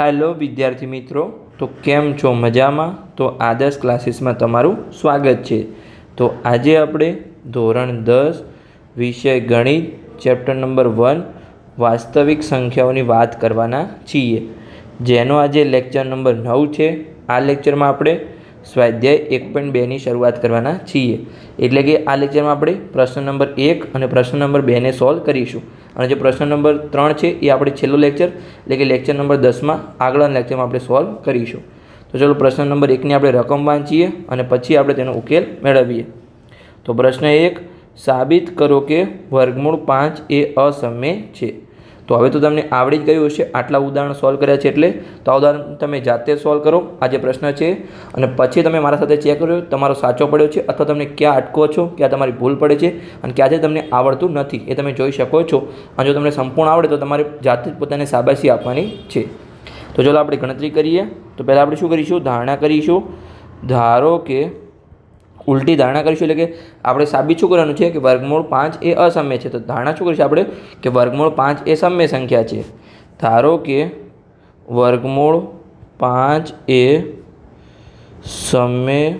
Hello વિદ્યાર્થી મિત્રો, તો કેમ છો મજામાં? તો આદર્શ ક્લાસીસમાં તમારું સ્વાગત છે. તો આજે આપણે ધોરણ દસ, વિષય ગણિત, ચેપ્ટર નંબર વન, વાસ્તવિક સંખ્યાઓની વાત કરવાના છીએ. જેનો આજે લેક્ચર નંબર નવ છે. આ લેક્ચરમાં આપણે સ્વાધ્યાય એક પોઈન્ટ બેની શરૂઆત કરવાના છીએ. એટલે કે આ લેક્ચરમાં આપણે પ્રશ્ન નંબર એક અને પ્રશ્ન નંબર બેને સોલ્વ કરીશું. અને જે પ્રશ્ન નંબર ત્રણ છે એ આપણે છેલ્લો લેક્ચર, એટલે કે લેક્ચર નંબર દસમાં આગળના લેક્ચરમાં આપણે સોલ્વ કરીશું. તો ચલો પ્રશ્ન નંબર એકની આપણે રકમ વાંચીએ અને પછી આપણે તેનો ઉકેલ મેળવીએ. તો પ્રશ્ન એક, સાબિત કરો કે વર્ગમૂળ પાંચ એ અસમ્ય છે. તો હવે તો તમને આવડી જ ગયું હશે. આટલા ઉદાહરણ સોલ્વ કર્યા છે એટલે. તો આ ઉદાહરણ તમે જાતે સોલ્વ કરો. આ જે પ્રશ્ન છે. અને પછી તમે મારા સાથે ચેક કર્યો. તમારો સાચો પડ્યો છે અથવા તમને ક્યાં અટકો છો? ક્યાં તમારી ભૂલ પડે છે? અને ક્યાં જે તમને આવડતું નથી એ તમે જોઈ શકો છો. અને જો તમને સંપૂર્ણ આવડે તો તમારે જાતે જ પોતાને શાબાશી આપવાની છે. તો ચાલો આપણે ગણતરી કરીએ. તો પહેલાં આપણે શું કરીશું? ધારણા કરીશું. ધારો કે ઉલટી ધારણા કરીશું એટલે કે આપણે સાબિત શું કરવાનું છે કે વર્ગમૂળ પાંચ એ અસમ્ય છે. તો ધારણા શું કરીશું આપણે કે વર્ગમૂળ પાંચ એ સમ્ય સંખ્યા છે. ધારો કે વર્ગમૂળ પાંચ એ સમ્ય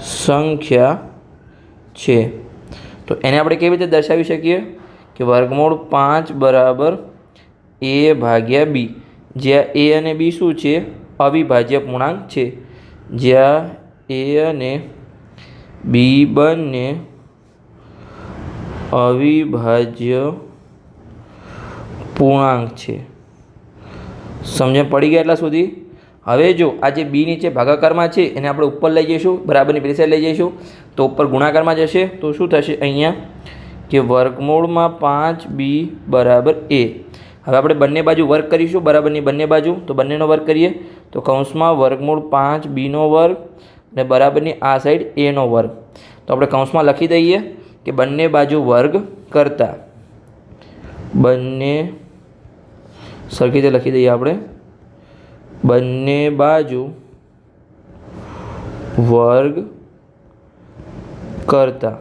સંખ્યા છે. તો એને આપણે કેવી રીતે દર્શાવી શકીએ? કે વર્ગમૂળ પાંચ બરાબર એ ભાગ્યા બી. જ્યાં એ અને બી શું છે? અવિભાજ્ય પૂર્ણાંક છે. જ્યાં એ અને બી બંને અવિભાજ્ય પૂર્ણાંક છે. સમજણ પડી ગયા એટલા સુધી? હવે જો આ જે બી નીચે ભાગાકારમાં છે, એને આપણે ઉપર લઈ જઈશું, બરાબરની પેલી સાઈડ લઈ જઈશું, તો ઉપર ગુણાકારમાં જશે, તો શું થશે અહીંયા? કે વર્ગમૂળમાં પાંચ બી બરાબર એ. હવે આપણે બંને બાજુ વર્ગ કરીશું, બરાબરની બંને બાજુ, તો બંનેનો વર્ગ કરીએ. તો કૌંસમાં વર્ગમૂળ પાંચ બીનો વર્ગ અને બરાબરની આ સાઈડ એનો વર્ગ. તો આપણે કૌંસમાં લખી દઈએ કે બંને બાજુ વર્ગ કરતા બંને, સરખી રીતે લખી દઈએ આપણે, બંને બાજુ વર્ગ કરતા.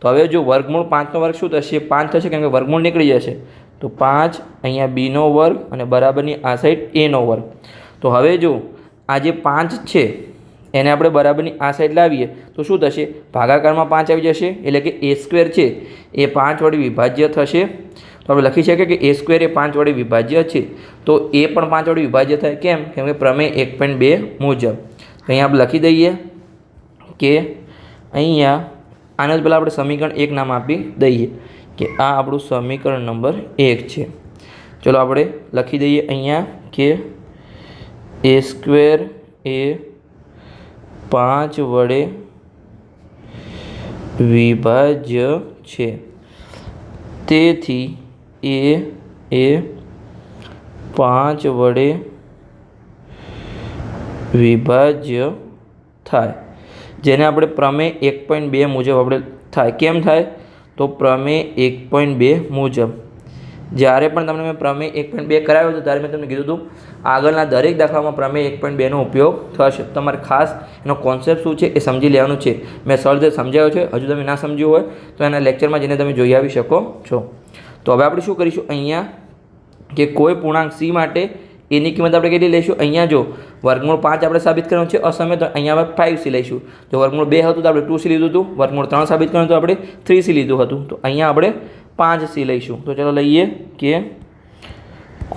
તો હવે જો વર્ગમૂળ પાંચનો વર્ગ શું થશે? પાંચ થશે કેમ કે વર્ગમૂળ નીકળી જશે. તો પાંચ અહીંયા બીનો વર્ગ અને બરાબરની આ સાઈડ એનો વર્ગ. તો હવે જો આ જે પાંચ છે એને આપણે બરાબરની આ સાઈડ લાવીએ, તો શું થશે? ભાગાકારમાં પાંચ આવી જશે, એટલે કે એ સ્ક્વેર છે, એ પાંચ વડે વિભાજ્ય થશે. તો આપણે લખી શકીએ કે એ સ્ક્વેર એ પાંચ વડે વિભાજ્ય છે. તો એ પણ પાંચ વડે વિભાજ્ય થાય કેમ? કેમ કે પ્રમેય એક પોઈન્ટ બે મુજબ. અહીંયા આપણે લખી દઈએ કે અહીંયા આને જ પહેલાં આપણે સમીકરણ એક નામ આપી દઈએ કે આ આપણું સમીકરણ નંબર એક છે. ચલો આપણે લખી દઈએ અહીંયા કે એ સ્ક્વેર એ પાંચ વડે વિભાજ્ય છે. તેથી એ એ પાંચ વડે વિભાજ્ય થાય. જેને આપણે પ્રમેય એક પોઈન્ટ બે મુજબ આપણે થાય. કેમ થાય? તો પ્રમેય એક પોઈન્ટ બે મુજબ. જ્યારે પણ તમને મેં પ્રમેય એક પોઈન્ટ બે કરાવ્યો હતો, ત્યારે મેં તમને કીધું હતું, આગળના દરેક દાખલામાં પ્રમેય એક પોઈન્ટ બેનો ઉપયોગ થશે. તમારે ખાસ એનો કોન્સેપ્ટ શું છે એ સમજી લેવાનું છે. મેં સરળ સમજાવ્યો છે, હજુ તમે ના સમજ્યું હોય, તો એના લેક્ચરમાં જઈને તમે જોઈ આવી શકો છો. તો હવે આપણે શું કરીશું? અહીંયા કે કોઈ પૂર્ણાંક સી માટે એની કિંમત આપણે કેટલી લઈશું? અહીંયા જો, વર્ગમૂળ પાંચ આપણે સાબિત કરવાનું છે, અસમય તો અહીંયા આપણે ફાઇવ સી લઈશું. જો વર્ગમૂળ બે હતું તો આપણે ટુ સી લીધું હતું, વર્ગમૂળ ત્રણ સાબિત કરવાનું તો આપણે થ્રી સી લીધું હતું. તો અહીંયા આપણે પાંચ સી લઈશું. તો ચાલો લઈએ કે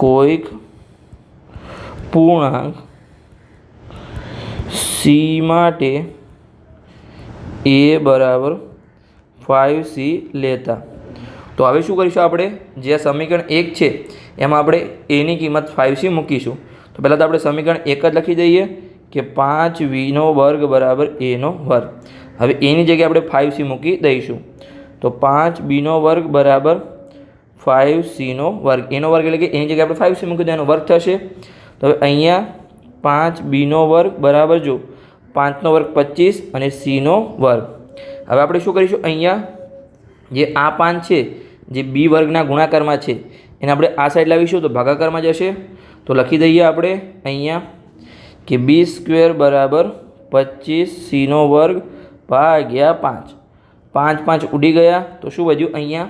કોઈક પૂર્ણાંક સી માટે એ બરાબર ફાઇવ સી લેતા. તો હવે શું કરીશું આપણે? જે સમીકરણ એક છે, એમાં આપણે એની કિંમત ફાઇવ સી મૂકીશું. તો પહેલાં તો આપણે સમીકરણ એક જ લખી દઈએ કે પાંચ વીનો વર્ગ બરાબર એનો વર્ગ. હવે એની જગ્યાએ આપણે ફાઇવ સી મૂકી દઈશું. તો પાંચ બીનો વર્ગ બરાબર ફાઇવ સીનો વર્ગ. એનો વર્ગ એટલે કે એની જગ્યાએ આપણે ફાઇવ સી મૂકી એનો વર્ગ થશે. તો હવે અહીંયા પાંચ બીનો વર્ગ બરાબર જો પાંચનો વર્ગ પચીસ અને સીનો વર્ગ. હવે આપણે શું કરીશું? અહીંયા જે આ પાંચ છે જે બી વર્ગના ગુણાકારમાં છે, એને આપણે આ સાઈડ લાવીશું તો ભાગાકારમાં જશે. તો લખી દઈએ આપણે અહીંયા કે બી સ્ક્વેર બરાબર પચીસ સીનો વર્ગ ભાગ્યા પાંચ. પાંચ પાંચ ઉડી ગયા, તો શું વધ્યું અહીંયા?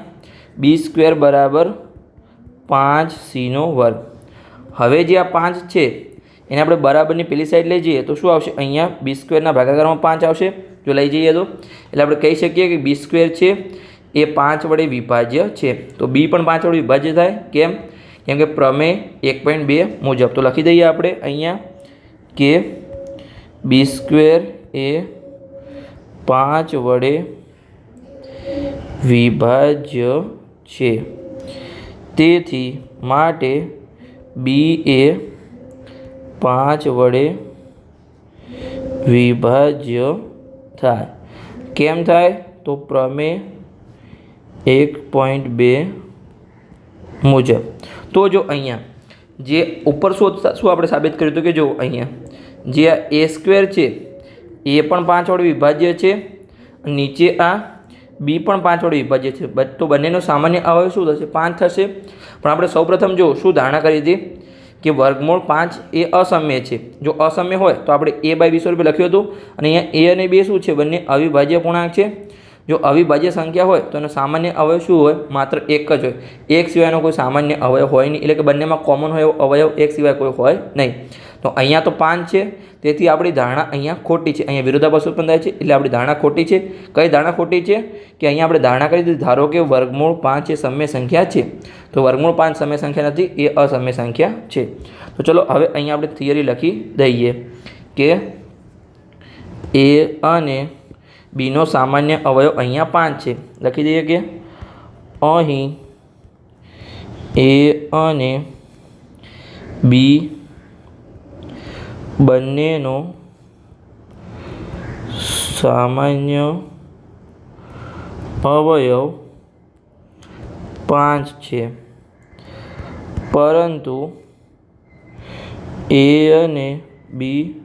બી સ્ક્વેર બરાબર પાંચ સીનો વર્ગ. હવે જે આ પાંચ છે, એને આપણે બરાબરની પેલી સાઈડ લઈ જઈએ, તો શું આવશે અહીંયા? બી સ્ક્વેરના ભાગાકારમાં પાંચ આવશે. જો લઈ જઈએ તો, એટલે આપણે કહી શકીએ કે બી સ્ક્વેર છે એ પાંચ વડે વિભાજ્ય છે. તો બી પણ પાંચ વડે વિભાજ્ય થાય. કેમ? કેમ કે પ્રમેય એક પોઈન્ટ બે મુજબ. તો લખી દઈએ આપણે અહીંયા કે બી સ્ક્વેર એ પાંચ વડે વિભાજ્ય છે. તેથી માટે બી એ પાંચ વડે વિભાજ્ય થાય. કેમ થાય? તો પ્રમેય એક પોઈન્ટ બે મુજબ. તો જો અહીંયા, જે ઉપર શું શું આપણે સાબિત કર્યું હતું કે જો અહીંયા, જે આ એ સ્ક્વેર છે, એ પણ પાંચ વડે વિભાજ્ય છે, નીચે આ બી પણ પાંચ વડે વિભાજ્ય છે. તો બંનેનો સામાન્ય અવયવ શું થશે? પાંચ થશે. પણ આપણે સૌપ્રથમ જો શું ધારણા કરી હતી કે વર્ગમૂળ પાંચ એ અસમ્ય છે. જો અસમ્ય હોય તો આપણે એ બાય વીસો રૂપિયા લખ્યું હતું. અને અહીંયા એ અને બે શું છે? બંને અવિભાજ્ય પૂર્ણાંક છે. જો અવિભાજ્ય સંખ્યા હોય, તો એનો સામાન્ય અવયવ શું હોય? માત્ર એક જ હોય. એક સિવાયનો કોઈ સામાન્ય અવયવ હોય નહીં. એટલે કે બંનેમાં કોમન હોય અવયવ એક સિવાય કોઈ હોય નહીં. તો અહીંયા તો પાંચ છે. તેથી આપણી ધારણા અહીંયા ખોટી છે. અહીંયા વિરોધાભાસ ઉત્પન્ન થાય છે. એટલે આપણી ધારણા ખોટી છે. કઈ ધારણા ખોટી છે? કે અહીંયા આપણે ધારણા કરી દીધી. ધારો કે વર્ગમૂળ પાંચ એ સમય સંખ્યા છે. તો વર્ગમૂળ પાંચ સમય સંખ્યા નથી. એ અસમય સંખ્યા છે. તો ચલો હવે અહીંયા આપણે થિયરી લખી દઈએ કે એ અને બીનો સામાન્ય અવયવ અહીંયા પાંચ છે. લખી દઈએ કે અહીં એ અને બી બંનેનો સામાન્ય અવયવ પાંચ છે. પરંતુ એ અને બી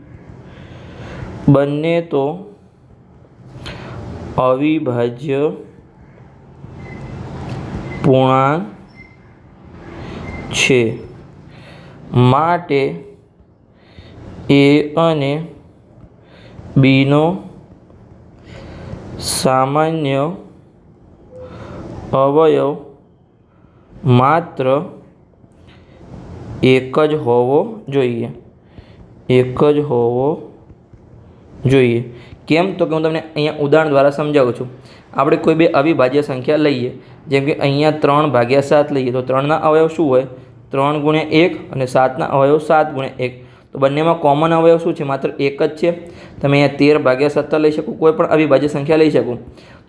બંને તો અવિભાજ્ય પૂર્ણાંક છે. માટે એ અને બીનો સામાન્ય અવયવ માત્ર એક જ હોવો જોઈએ. એક જ હોવો જોઈએ. કેમ? તો કે હું તમને અહીંયા ઉદાહરણ દ્વારા સમજાવું છું. આપણે કોઈ બે અવિભાજ્ય સંખ્યા લઈએ. જેમ કે અહીંયા ત્રણ ભાગ્યા સાત લઈએ, તો ત્રણના અવયવ શું હોય? ત્રણ ગુણ્યા એક અને સાતના અવયવ સાત ગુણ્યા એક. તો બંનેમાં કોમન અવયવ શું છે? માત્ર એક જ છે. તમે અહીંયા તેર ભાગ્યા સત્તર લઈ શકો, કોઈ પણ અવિભાજ્ય સંખ્યા લઈ શકો.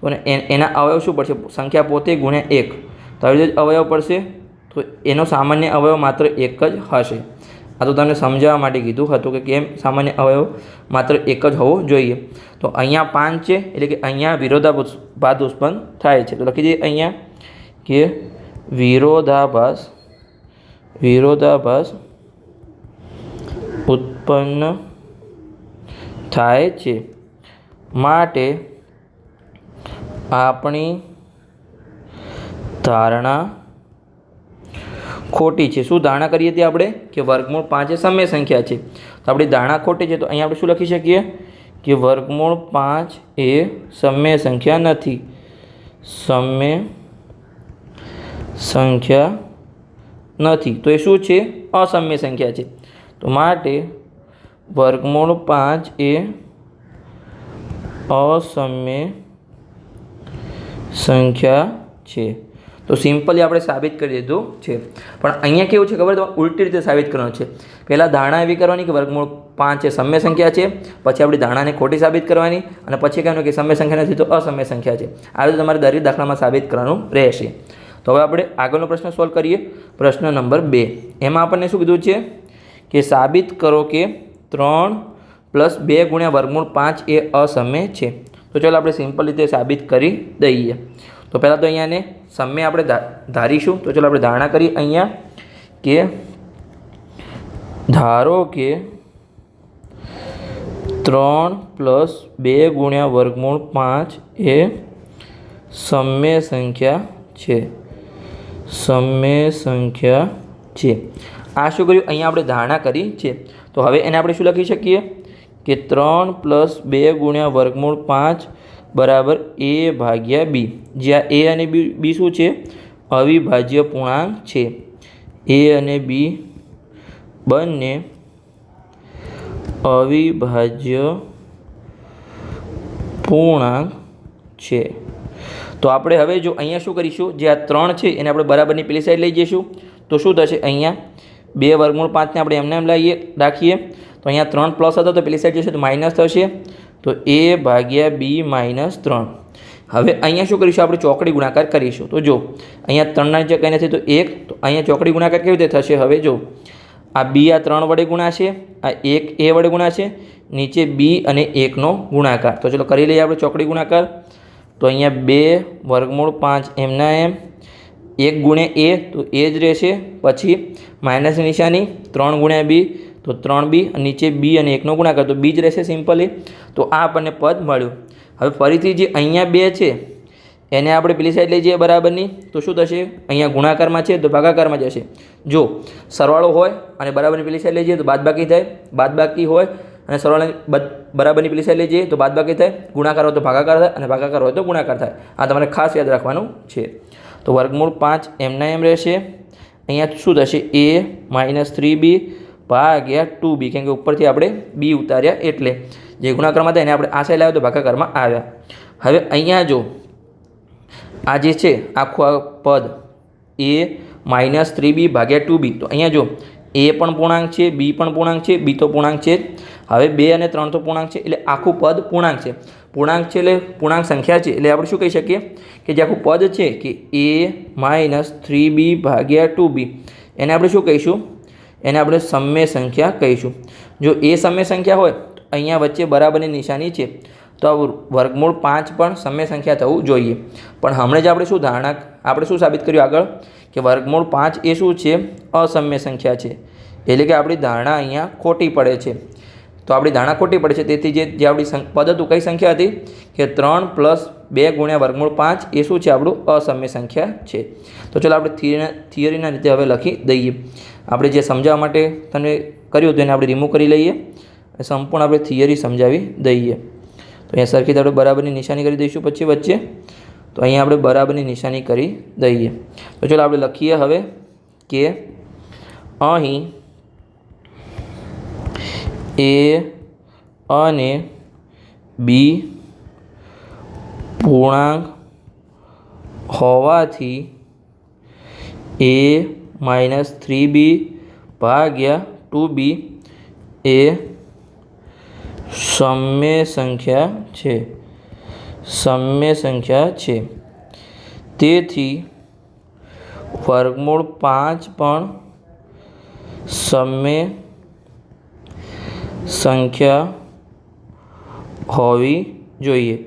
તો અને એના અવયવ શું પડશે? સંખ્યા પોતે ગુણ્યા એક. તો આવી જ અવયવ પડશે. તો એનો સામાન્ય અવયવ માત્ર એક જ હશે. આ તો તમને સમજાવવા માટે કીધું હતું કે કેમ સામાન્ય અવયવ માત્ર એક જ હોવો જોઈએ. તો અહીંયા પાંચ છે, એટલે કે અહીંયા વિરોધાભાસ ઉત્પન્ન થાય છે. તો લખી દઈએ અહીંયા કે વિરોધાભાસ વિરોધાભાસ ઉત્પન્ન થાય છે. માટે આપણી ધારણા ખોટી છે. શું ધારણા કરીએ હતી આપણે? કે વર્ગમૂળ પાંચ એ સમય સંખ્યા છે. તો આપણી ધારણા ખોટી છે તો અહીંયા આપણે શું લખી શકીએ? કે વર્ગમૂળ પાંચ એ સમય સંખ્યા નથી. સમય સંખ્યા નથી. તો એ શું છે? અસમ્ય સંખ્યા છે. તો માટે વર્ગમૂળ પાંચ એ અસમ્ય સંખ્યા છે. તો સિમ્પલી આપણે સાબિત કરી દીધું છે. પણ અહીંયા કેવું છે ખબર? તમારે ઉલટી રીતે સાબિત કરવાનું છે. પહેલાં ધારણા એવી કરવાની કે વર્ગમૂળ પાંચ એ સમય સંખ્યા છે, પછી આપણી ધારણાને ખોટી સાબિત કરવાની અને પછી કહેવાનું કે સમય સંખ્યા નથી તો અસમય સંખ્યા છે. આ રીતે તમારે દરેક દાખલામાં સાબિત કરવાનું રહેશે. તો હવે આપણે આગળનો પ્રશ્ન સોલ્વ કરીએ. પ્રશ્ન નંબર બે. એમાં આપણને શું કીધું છે? કે સાબિત કરો કે ત્રણ પ્લસ બે ગુણ્યા વર્ગમૂળ પાંચ એ અસમય છે. તો ચાલો આપણે સિમ્પલ રીતે સાબિત કરી દઈએ. તો પહેલાં તો અહીંયાને સમય આપણે ધારીશું. તો ચાલો આપણે ધારણા કરીએ અહીંયા કે ધારો કે ત્રણ પ્લસ બે ગુણ્યા વર્ગમૂળ પાંચ એ સમય સંખ્યા છે. સમય સંખ્યા છે. આ શું કર્યું? અહીંયા આપણે ધારણા કરી છે. તો હવે એને આપણે શું લખી શકીએ? કે ત્રણ પ્લસ બે ગુણ્યા વર્ગમૂળ પાંચ બરાબર એ ભાગ્યા બી. જ્યાં એ અને બી બી શું છે? અવિભાજ્ય પૂર્ણાંક છે. એ અને બી બંને અવિભાજ્ય પૂર્ણાંક છે. તો આપણે હવે જો અહીંયા શું કરીશું? જે આ ત્રણ છે એને આપણે બરાબરની પેલી સાઈડ લઈ જઈશું. તો શું થશે અહીંયા? બે વર્ગમૂળ પાંચને આપણે એમને એમ લઈએ રાખીએ. તો અહીંયા ત્રણ પ્લસ હતો તો પેલી સાઈડ જશે તો માઇનસ થશે. તો એ ભાગ્યા બી માઇનસ ત્રણ. હવે અહીંયા શું કરીશું? આપણે ચોકડી ગુણાકાર કરીશું. તો જો, અહીંયા ત્રણના જે કંઈ નથી તો એક, તો અહીંયા ચોકડી ગુણાકાર કેવી રીતે થશે? હવે જો, આ બી આ ત્રણ વડે ગુણાશે, આ એક એ વડે ગુણાશે, નીચે બી અને એકનો ગુણાકાર. તો ચલો કરી લઈએ આપણે ચોકડી ગુણાકાર. તો અહીંયા બે વર્ગમૂળ પાંચ એમના એમ, એક ગુણ્યા એ, તો એ જ રહેશે. પછી માઇનસ નિશાની ત્રણ ગુણ્યા બી તો ત્રણ બી નીચે બી અને એકનો ગુણાકાર. તો બી જ રહેશે સિમ્પલી. તો આ આપણને પદ મળ્યું. હવે ફરીથી જે અહીંયા બે છે, એને આપણે પેલી સાઈડ લઈ જઈએ બરાબરની. તો શું થશે? અહીંયા ગુણાકારમાં છે, તો ભાગાકારમાં જશે. જો, સરવાળો હોય અને બરાબરની પેલી સાઈડ લઈ જઈએ તો બાદબાકી થાય. બાદબાકી હોય અને સરવાળાની બરાબરની પેલી સાઈડ લઈ જઈએ તો બાદબાકી થાય. ગુણાકાર હોય તો ભાગાકાર થાય અને ભાગાકાર હોય તો ગુણાકાર થાય. આ તમારે ખાસ યાદ રાખવાનું છે. તો વર્ગમૂળ પાંચ એમના એમ રહેશે. અહીંયા શું થશે? એ માઇનસ થ્રી બી ભાગ્યા ટુ બી. કેમ કે ઉપરથી આપણે બી ઉતાર્યા એટલે જે ગુણાકારમાં હતા એને આપણે આ સાઈડ લાવ્યો તો ભાગાકારમાં આવ્યા. હવે અહીંયા જો આ જે છે, આખું આ પદ એ માઇનસ થ્રી બી ભાગ્યા ટુ બી તો અહીંયા જો એ પણ પૂર્ણાંક છે, બી પણ પૂર્ણાંક છે, બી તો પૂર્ણાંક છે હવે બે અને ત્રણ તો પૂર્ણાંક છે, એટલે આખું પદ પૂર્ણાંક છે. પૂર્ણાંક છે એટલે પૂર્ણાંક સંખ્યા છે, એટલે આપણે શું કહી શકીએ કે જે આખું પદ છે કે એ માઇનસ થ્રી બી ભાગ્યા ટુ બી એને આપણે શું કહીશું? એને આપણે સમય સંખ્યા કહીશું. જો એ સમય સંખ્યા હોય, અહીંયા વચ્ચે બરાબરની નિશાની છે, તો વર્ગમૂળ પાંચ પણ સમય સંખ્યા થવું જોઈએ. પણ હમણાં જ આપણે શું ધારણા, આપણે શું સાબિત કર્યું આગળ? કે વર્ગમૂળ પાંચ એ શું છે? અસમ્ય સંખ્યા છે. એટલે કે આપણી ધારણા અહીંયા ખોટી પડે છે. તો આપણી ધારણા ખોટી પડે છે. તેથી જે જે આપણી પદ હતું, કઈ સંખ્યા હતી? કે ત્રણ પ્લસ બે ગુણ્યા વર્ગમૂળ પાંચ એ શું છે? આપણું અસમ્ય સંખ્યા છે. તો ચલો આપણે થિયરીના રીતે હવે લખી દઈએ. આપણે જે સમજાવવા માટે તને કર્યું હતું એને આપણે રિમૂવ કરી લઈએ સંપૂર્ણ આપણે થિયરી સમજાવી દઈએ. તો અહીંયા સરખી આપણે બરાબરની નિશાની કરી દઈશું પછી વચ્ચે. તો અહીંયા આપણે બરાબરની નિશાની કરી દઈએ. તો ચલો આપણે લખીએ હવે કે અહીં એ અને બી પૂર્ણાંક હોવાથી એ માઇનસ થ્રી બી ભાગ્યા ટુ બી એ સમય સંખ્યા છે સમય સંખ્યા છે તેથી વર્ગમૂળ પાંચ પણ સમય સંખ્યા હોવી જોઈએ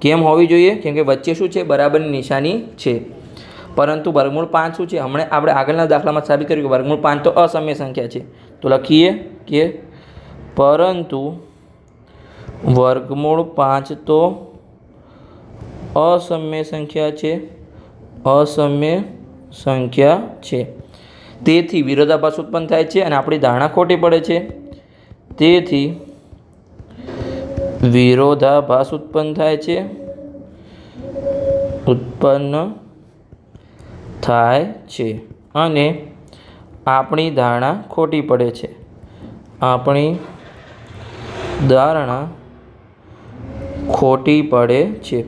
કેમ હોવી જોઈએ કેમ કે વચ્ચે શું છે બરાબરની નિશાની છે પરંતુ વર્ગમૂળ પાંચ શું છે? હમણાં આપણે આગળના દાખલામાં સાબિત કર્યું કે વર્ગમૂળ પાંચ તો અસમય સંખ્યા છે. તો લખીએ કે પરંતુ વર્ગમૂળ પાંચ તો અસમ્ય સંખ્યા છે. અસમ્ય સંખ્યા છે. તેથી વિરોધાભાસ ઉત્પન્ન થાય છે અને આપણી ધારણા ખોટી પડે છે. તેથી વિરોધાભાસ ઉત્પન્ન થાય છે. ઉત્પન્ન થાય છે અને આપણી ધારણા ખોટી પડે છે. આપણી ધારણા ખોટી પડે છે.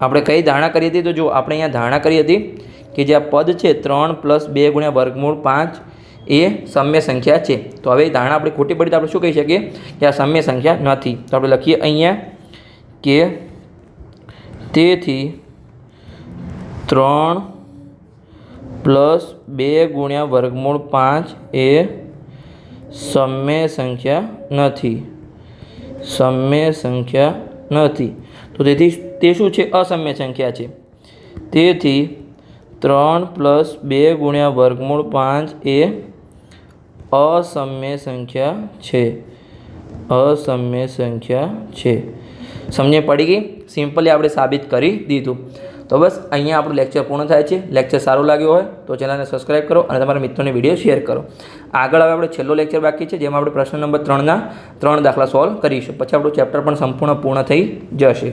આપણે કઈ ધારણા કરી હતી? તો જો આપણે અહીંયા ધારણા કરી હતી કે જે આ પદ છે ત્રણ પ્લસ બે ગુણ્યા વર્ગમૂળ પાંચ એ સમ્ય સંખ્યા છે. તો હવે ધારણા આપણે ખોટી પડી તો આપણે શું કહી શકીએ? કે આ સમ્ય સંખ્યા નથી. તો આપણે લખીએ અહીંયા કે તેથી ત્રણ પ્લસ બે ગુણ્યા વર્ગમૂળ પાંચ એ સમ્ય સંખ્યા નથી. સમ્ય સંખ્યા નથી. તો તેથી તે શું છે? અસમ્ય સંખ્યા છે. તેથી ત્રણ પ્લસ બે ગુણ્યા વર્ગમૂળ પાંચ એ અસમ્ય સંખ્યા છે. અસમ્ય સંખ્યા છે. સમજે પડી ગઈ? સિમ્પલી આપણે સાબિત કરી દીધું. તો બસ, અહીંયા આપણું લેક્ચર પૂર્ણ થાય છે. લેક્ચર સારું લાગ્યું હોય તો ચેનલને સબસ્ક્રાઈબ કરો અને તમારા મિત્રોને વીડિયો શેર કરો. આગળ હવે આપણે છેલ્લો લેક્ચર બાકી છે, જેમાં આપણે પ્રશ્ન નંબર ત્રણના ત્રણ દાખલા સોલ્વ કરીશું. પછી આપણું ચેપ્ટર પણ સંપૂર્ણ પૂર્ણ થઈ જશે.